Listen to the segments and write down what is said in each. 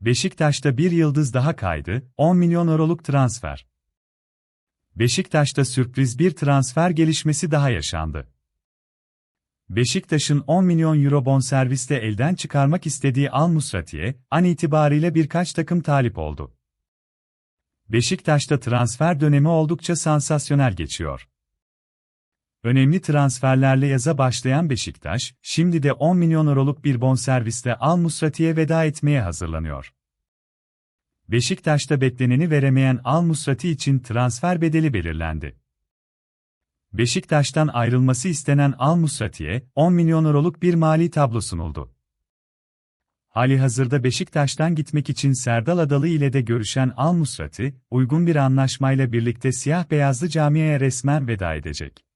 Beşiktaş'ta bir yıldız daha kaydı, 10 milyon euroluk transfer. Beşiktaş'ta sürpriz bir transfer gelişmesi daha yaşandı. Beşiktaş'ın 10 milyon euro bonserviste elden çıkarmak istediği Al Musrati'ye, an itibariyle birkaç takım talip oldu. Beşiktaş'ta transfer dönemi oldukça sansasyonel geçiyor. Önemli transferlerle yaza başlayan Beşiktaş, şimdi de 10 milyon euroluk bir bonservisle Al Musrati'ye veda etmeye hazırlanıyor. Beşiktaş'ta bekleneni veremeyen Al Musrati için transfer bedeli belirlendi. Beşiktaş'tan ayrılması istenen Al Musrati'ye 10 milyon euroluk bir mali tablo sunuldu. Hali hazırda Beşiktaş'tan gitmek için Serdal Adalı ile de görüşen Al Musrati, uygun bir anlaşmayla birlikte siyah beyazlı camiaya resmen veda edecek.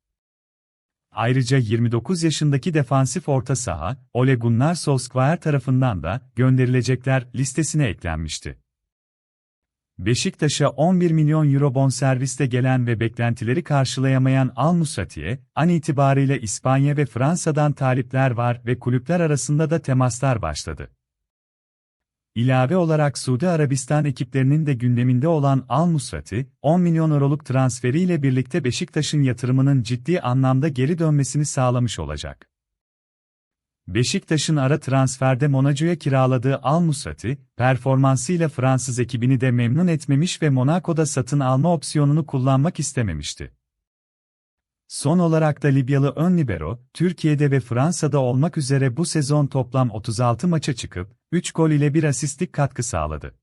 Ayrıca 29 yaşındaki defansif orta saha, Ole Gunnar Solskjaer tarafından da gönderilecekler listesine eklenmişti. Beşiktaş'a 11 milyon euro bonserviste gelen ve beklentileri karşılayamayan Al Musrati'ye, an itibariyle İspanya ve Fransa'dan talipler var ve kulüpler arasında da temaslar başladı. İlave olarak Suudi Arabistan ekiplerinin de gündeminde olan Al Musrati, 10 milyon euroluk transferiyle birlikte Beşiktaş'ın yatırımının ciddi anlamda geri dönmesini sağlamış olacak. Beşiktaş'ın ara transferde Monaco'ya kiraladığı Al Musrati, performansıyla Fransız ekibini de memnun etmemiş ve Monaco'da satın alma opsiyonunu kullanmak istememişti. Son olarak da Libyalı ön libero, Türkiye'de ve Fransa'da olmak üzere bu sezon toplam 36 maça çıkıp, 3 gol ile bir asistlik katkı sağladı.